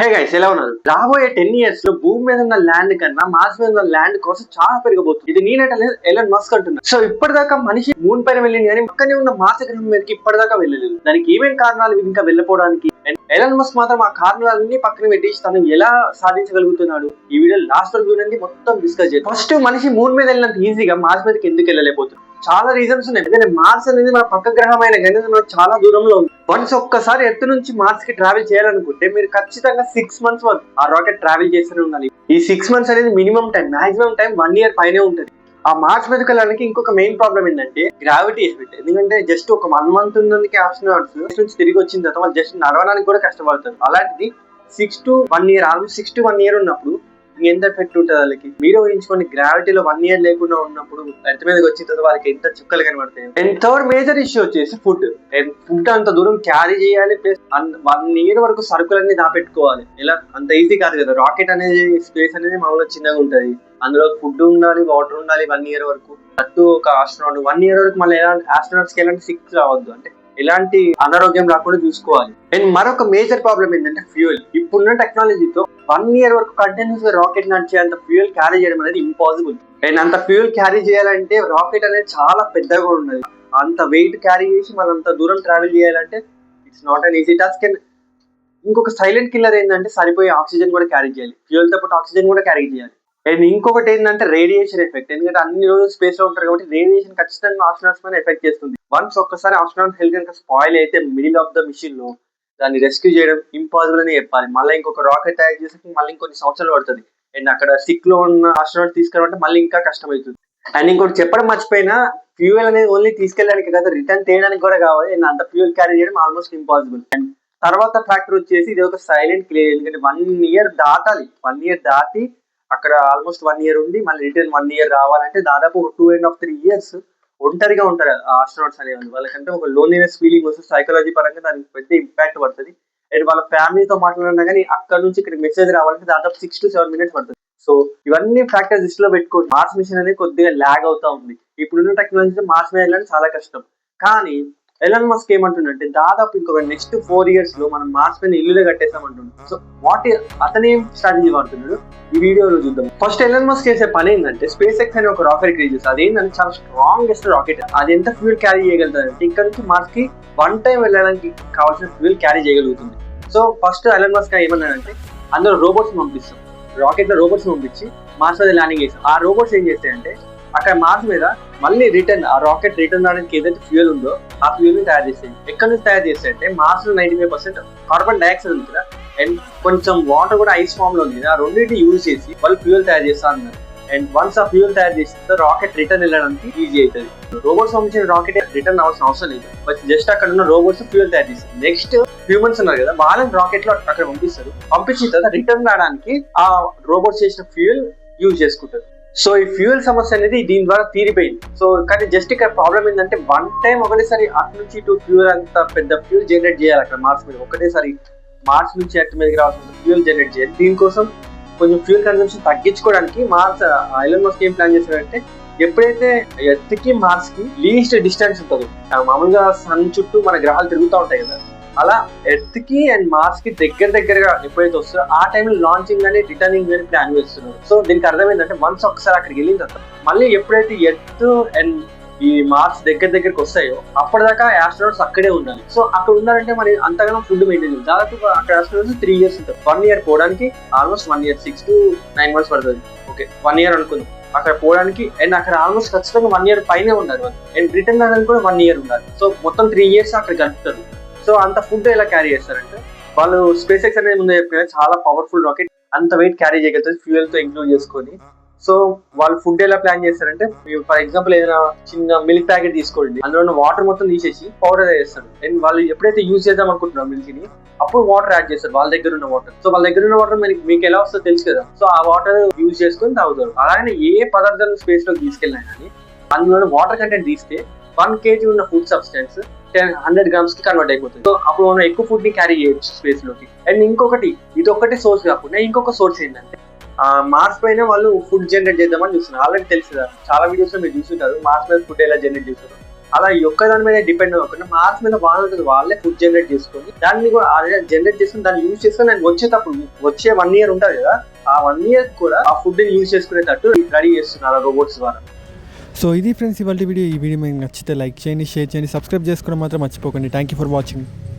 Hey guys ఎలా ఉన్నారు? రాబోయే టెన్ ఇయర్స్లో భూమి మీద ఉన్న ల్యాండ్ కన్నా మార్స్ మీద ఉన్న ల్యాండ్ కోసం చాలా పెరగబోతుంది ఇది నేనంటే ఎలన్ మస్క్ అంటున్నా. సో ఇప్పటిదాకా మనిషి మూన్ పైన వెళ్ళింది కానీ పక్కనే ఉన్న మార్స్ గ్రహం మీదకి ఇప్పటిదాకా వెళ్ళలేదు. దానికి ఏమేం కారణాలు ఇంకా వెళ్ళిపోవడానికి? ఎలన్ మస్క్ మాత్రం ఆ కారణాలన్నీ పక్కన పెట్టేసి తను ఎలా సాధించగలుగుతున్నాడు? ఈ వీడియో లాస్ట్ వరకు చూడండి మొత్తం డిస్కస్ చేద్దాం ఫస్ట్ మనిషి మూన్ మీద వెళ్ళినంత ఈజీగా మార్స్ మీదకి ఎందుకు వెళ్ళలేకపోతుంది చాలా రీజన్స్ ఉన్నాయి. ఎందుకంటే మార్స్ అనేది మన పక్క గ్రహం అయిన కానీ చాలా దూరంలో ఉంది. వన్స్ ఒక్కసారి ఎత్తు నుంచి మార్స్కి ట్రావెల్ చేయాలనుకుంటే మీరు ఖచ్చితంగా సిక్స్ మంత్స్ వరకు ఆ రాకెట్ ట్రావెల్ చేస్తూనే ఉండాలి. ఈ సిక్స్ మంత్స్ అనేది minimum time maximum time one year పైనే ఉంటుంది. ఆ మార్చ్ మీదకి ఇంకొక మెయిన్ ప్రాబ్లం ఏంటంటే గ్రావిటీ ఎఫెక్ట్ ఎందుకంటే జస్ట్ ఒక వన్ మంత్ ఉన్నందుకే ఆస్ట్రోనాట్స్ నుంచి తిరిగి వచ్చిన తర్వాత వాళ్ళు జస్ట్ నడవడానికి కూడా కష్టపడతారు. అలాంటిది six to one year almost six to one year ఉన్నప్పుడు ఎంత ఎఫెక్ట్ ఉంటుంది వాళ్ళకి. మీరు ఊహించుకోండి గ్రావిటీలో వన్ ఇయర్ లేకుండా ఉన్నప్పుడు ఎర్త్ మీదకి వచ్చిన తర్వాత వాళ్ళకి ఎంత చుక్కలు కనబడతాయి. అండ్ థర్డ్ మేజర్ ఇష్యూ వచ్చేసి ఫుడ్ ఫుడ్ అంత దూరం క్యారీ చేయాలి ప్లస్ వన్ ఇయర్ వరకు సరుకులన్నీ దాపెట్టుకోవాలి. ఎలా? అంత ఈజీ కాదు కదా. రాకెట్ అనేది స్పేస్ అనేది మామూలుగా చిన్నగా ఉంటుంది. అందులో ఫుడ్ ఉండాలి వాటర్ ఉండాలి వన్ ఇయర్ వరకు. అటు ఒక ఆస్ట్రానాట్ వన్ ఇయర్ వరకు మళ్ళీ ఎలా ఆస్ట్రానాట్స్కి ఎలాంటి సిక్స్ రావద్దు. అంటే ఎలాంటి అనారోగ్యం రాకుండా చూసుకోవాలి. అండ్ మరొక మేజర్ ప్రాబ్లం ఏంటంటే ఫ్యూయల్. ఇప్పుడున్న టెక్నాలజీతో వన్ ఇయర్ వరకు కంటిన్యూస్గా రాకెట్ నడిచే అంత ఫ్యూయల్ క్యారీ చేయడం అనేది ఇంపాసిబుల్. అండ్ అంత ఫ్యూయల్ క్యారీ చేయాలంటే రాకెట్ అనేది చాలా పెద్దగా ఉన్నది. అంత వెయిట్ క్యారీ చేసి మనం అంత దూరం ట్రావెల్ చేయాలంటే it's not an easy task and ఇంకొక సైలెంట్ కిల్లర్ ఏంటంటే సరిపోయే ఆక్సిజన్ కూడా క్యారీ చేయాలి. ఫ్యూయల్తో పాటు ఆక్సిజన్ కూడా క్యారీ చేయాలి. అండ్ ఇంకొకటి ఏంటంటే రేడియేషన్ ఎఫెక్ట్. ఎందుకంటే అన్ని రోజులు స్పేస్లో ఉంటారు కాబట్టి రేడియేషన్ ఖచ్చితంగా ఆస్ట్రానాట్స్ మీద ఎఫెక్ట్ చేస్తుంది. వన్స్ ఒక్కసారి ఆస్ట్రానాట్ హెల్త్ కనుక స్పాయిల్ అయితే మిడిల్ ఆఫ్ ద మిషన్లో దాన్ని రెస్క్యూ చేయడం ఇంపాసిబుల్ అని చెప్పాలి. మళ్ళీ ఇంకొక రాకెట్ తయారు చేసి మళ్ళీ ఇంకొన్ని సంవత్సరాలు పడుతుంది. అండ్ అక్కడ సిక్లో ఉన్న ఆస్ట్రానాట్ తీసుకురావంటే మళ్ళీ ఇంకా కష్టమవుతుంది. అండ్ ఇంకోటి చెప్పడం మర్చిపోయినా ఫ్యూయల్ అనేది ఓన్లీ తీసుకెళ్ళడానికి కదా రిటర్న్ చేయడానికి కూడా కావాలి. అండ్ అంత ఫ్యూయల్ క్యారీ చేయడం ఆల్మోస్ట్ ఇంపాసిబుల్ అండ్ తర్వాత ఫ్యాక్టర్ వచ్చేసి ఇది ఒక సైలెంట్ క్లియర్ ఎందుకంటే వన్ ఇయర్ దాటాలి. వన్ ఇయర్ దాటి అక్కడ ఆల్మోస్ట్ వన్ ఇయర్ ఉండి మళ్ళీ రిటర్న్ వన్ ఇయర్ రావాలంటే దాదాపు ఒక two and half three years ఒంటరిగా ఉంటారు ఆస్ట్రోనాట్స్ అనేవాళ్ళు. వాళ్ళకంటే ఒక లోన్లీనెస్ ఫీలింగ్ వస్తుంది. సైకాలజీ పరంగా దానికి పెద్ద ఇంపాక్ట్ పడుతుంది. అండ్ వాళ్ళ ఫ్యామిలీతో మాట్లాడినా కానీ అక్కడ నుంచి ఇక్కడ మెసేజ్ రావాలంటే దాదాపు సిక్స్ టు సెవెన్ మినిట్స్ పడుతుంది. సో ఇవన్నీ ఫ్యాక్టర్స్ దృష్టిలో పెట్టుకో మార్స్ మిషన్ అనేది కొద్దిగా ల్యాగ్ అవుతా ఉంది. ఇప్పుడున్న టెక్నాలజీ మార్స్ మీద వెళ్ళడం చాలా కష్టం. కానీ ఎలన్ మస్క్ ఏమంటుండంటే దాదాపు ఇంకొక నెక్స్ట్ ఫోర్ ఇయర్స్లో మనం మార్స్ మీద ఇల్లులే కట్టేస్తామంటున్నాడు సో వాట్ అతనేం స్ట్రాటజీ వాడుతున్నాడు? ఈ వీడియోలో చూద్దాం. ఫస్ట్ ఎలన్ మస్క్ చేసే పని ఏంటంటే స్పేస్ ఎక్స్ అనే ఒక రాకెట్ క్రియేట్ చేస్తారు అదేంటంటే చాలా స్ట్రాంగెస్ట్ రాకెట్ అది ఎంత ఫ్యూల్ క్యారీ చేయగలుగుతుంది అంటే ఇక్కడ నుంచి మార్స్కి వన్ టైం వెళ్ళడానికి కావాల్సిన ఫ్యూల్ క్యారీ చేయగలుగుతుంది. సో ఫస్ట్ ఎలన్ మస్క్ ఏమన్నాడంటే అందులో రోబోట్స్ పంపిస్తాం. రాకెట్లో రోబోట్స్ పంపించి మార్స్ మీద ల్యాండింగ్ చేస్తాం. ఆ రోబోట్స్ ఏం చేస్తాయంటే అక్కడ మార్స్ మీద మళ్ళీ రిటర్న్ ఆ రాకెట్ రిటర్న్ రావడానికి ఏదైతే ఫ్యూయల్ ఉందో ఆ ఫ్యూయల్ని తయారు చేసేది ఎక్కడ నుంచి తయారు చేస్తాయంటే మార్స్లో ninety five percent carbon dioxide ఉంది కదా. అండ్ కొంచెం వాటర్ కూడా ఐస్ ఫామ్లో ఉంది ఆ రెండింటిని యూజ్ చేసి వాళ్ళు ఫ్యూయల్ తయారు చేస్తా అన్నారు. అండ్ వన్స్ ఆ ఫ్యూయల్ తయారు చేసిన రాకెట్ రిటర్న్ వెళ్ళడానికి ఈజీ అవుతుంది. రోబోట్స్ పంపించిన రాకెట్ రిటర్న్ అవ్వాల్సిన అవసరం లేదు. బట్ జస్ట్ అక్కడ ఉన్న రోబోట్స్ ఫ్యూయల్ తయారు చేస్తారు. నెక్స్ట్ హ్యూమన్స్ ఉన్నారు కదా. వాళ్ళని రాకెట్లో అక్కడ పంపిస్తారు. పంపించిన తర్వాత రిటర్న్ రావడానికి ఆ రోబోట్స్ చేసిన ఫ్యూయల్ యూజ్ చేసుకుంటారు. సో ఈ ఫ్యూయల్ సమస్య అనేది దీని ద్వారా తీరిపోయింది. సో కానీ జస్ట్ ఇక్కడ ప్రాబ్లం ఏంటంటే వన్ టైం ఒకటేసారి అటు నుంచి ఇటు ఫ్యూయల్ అంత పెద్ద ఫ్యూయల్ జనరేట్ చేయాలి అక్కడ మార్స్ మీద. ఒకటేసారి మార్స్ నుంచి అటు మీదకి రావాల్సిన ఫ్యూయల్ జనరేట్ చేయాలి. దీనికోసం కొంచెం ఫ్యూల్ కన్సంప్షన్ తగ్గించుకోవడానికి మార్స్ ఐలన్ మస్క్ ఏం ప్లాన్ చేశాడంటే ఎప్పుడైతే ఎర్త్కి మార్స్కి లీస్ట్ డిస్టెన్స్ ఉంటుంది మామూలుగా సన్ చుట్టూ మన గ్రహాలు తిరుగుతూ ఉంటాయి కదా అలా ఎర్త్కి అండ్ మార్స్కి దగ్గర దగ్గరగా ఎప్పుడైతే వస్తుందో ఆ టైంలో లాంచింగ్ అని రిటర్నింగ్ అని ప్లాన్ చేస్తున్నారు. సో దీనికి అర్థమైందంటే మంత్స్ ఒకసారి అక్కడికి వెళ్ళిన తర్వాత మళ్ళీ ఎప్పుడైతే ఎర్త్ అండ్ ఈ మార్క్స్ దగ్గర దగ్గరికి వస్తాయో అప్పటిదాకా ఆస్ట్రోనాట్స్ అక్కడే ఉండాలి. సో అక్కడ ఉన్నారంటే మరి అంతగానో ఫుడ్ మెయింటైన్ దాదాపు అక్కడ ఆస్ట్రోనాట్స్ త్రీ ఇయర్స్ ఉంటుంది వన్ ఇయర్ పోవడానికి almost one year six to nine months పడుతుంది. ఓకే వన్ ఇయర్ అనుకుందాం. అక్కడ పోవడానికి అండ్ అక్కడ ఆల్మోస్ట్ ఖచ్చితంగా వన్ ఇయర్ పైనే ఉండాలి అండ్ రిటర్న్ రావడానికి కూడా వన్ ఇయర్ ఉండాలి. సో మొత్తం త్రీ ఇయర్స్ అక్కడ గడుపుతారు. సో అంత ఫుడ్ ఎలా క్యారీ చేస్తారంటే వాళ్ళు స్పేస్ ఎక్స్ అనేది ముందు చెప్పిన చాలా పవర్ఫుల్ రాకెట్ అంత వెయిట్ క్యారీ చేయగలుగుతుంది ఫ్యూయల్తో ఇంక్లూడ్ చేసుకొని. సో వాళ్ళు ఫుడ్ ఎలా ప్లాన్ చేస్తారంటే ఫర్ ఎగ్జాంపుల్ ఏదైనా చిన్న మిల్క్ ప్యాకెట్ తీసుకోండి అందులో ఉన్న వాటర్ మొత్తం తీసేసి పౌడర్ చేస్తారు. అండ్ వాళ్ళు ఎప్పుడైతే యూజ్ చేద్దాం అనుకుంటున్నారు మిల్క్ని అప్పుడు వాటర్ యాడ్ చేస్తారు వాళ్ళ దగ్గర ఉన్న వాటర్ సో వాళ్ళ దగ్గర ఉన్న వాటర్ మీకు మీకు ఎలా వస్తుందో తెలుసు కదా. సో ఆ వాటర్ యూజ్ చేసుకొని తాగుతారు. అలాగే ఏ పదార్థాలు స్పేస్లో తీసుకెళ్ళినా కానీ అందులో వాటర్ కంటెంట్ తీస్తే వన్ కేజీ ఉన్న ఫుడ్ సబ్స్టెన్స్ టెన్ హండ్రెడ్ గ్రామ్స్కి కన్వర్ట్ అయిపోతుంది. సో అప్పుడు మనం ఎక్కువ ఫుడ్ని క్యారీ చేయొచ్చు స్పేస్లోకి. అండ్ ఇంకొకటి ఇది ఒకటి సోర్స్ కాకుండా ఇంకొక సోర్స్ ఏంటంటే మార్స్ పైన వాళ్ళు ఫుడ్ జనరేట్ చేద్దామని చూస్తున్నారు. ఆల్రెడీ తెలుసు కదా. చాలా వీడియోస్లో మీరు చూస్తుంటారు మార్స్ మీద ఫుడ్ ఎలా జనరేట్ చేస్తారు. అలా ఈ ఒక్క దాని మీద డిపెండ్ అవ్వకుండా మార్స్ మీద బాగా ఉంటుంది వాళ్ళే ఫుడ్ జనరేట్ చేసుకొని దాన్ని కూడా జనరేట్ చేసుకుని దాన్ని యూజ్ చేసుకుని నేను వచ్చేటప్పుడు వచ్చే వన్ ఇయర్ ఉంటుంది కదా ఆ వన్ ఇయర్ కూడా ఆ ఫుడ్ యూజ్ చేసుకునేటట్టు రెడీ చేస్తున్నారు రోబోట్స్ ద్వారా. సో ఇది ఫ్రెండ్స్ ఇవాళ వీడియో. ఈ వీడియో మీకు నచ్చితే లైక్ చేయండి షేర్ చేయండి సబ్స్క్రైబ్ చేసుకోవడం మాత్రం మర్చిపోకండి. Thank you for watching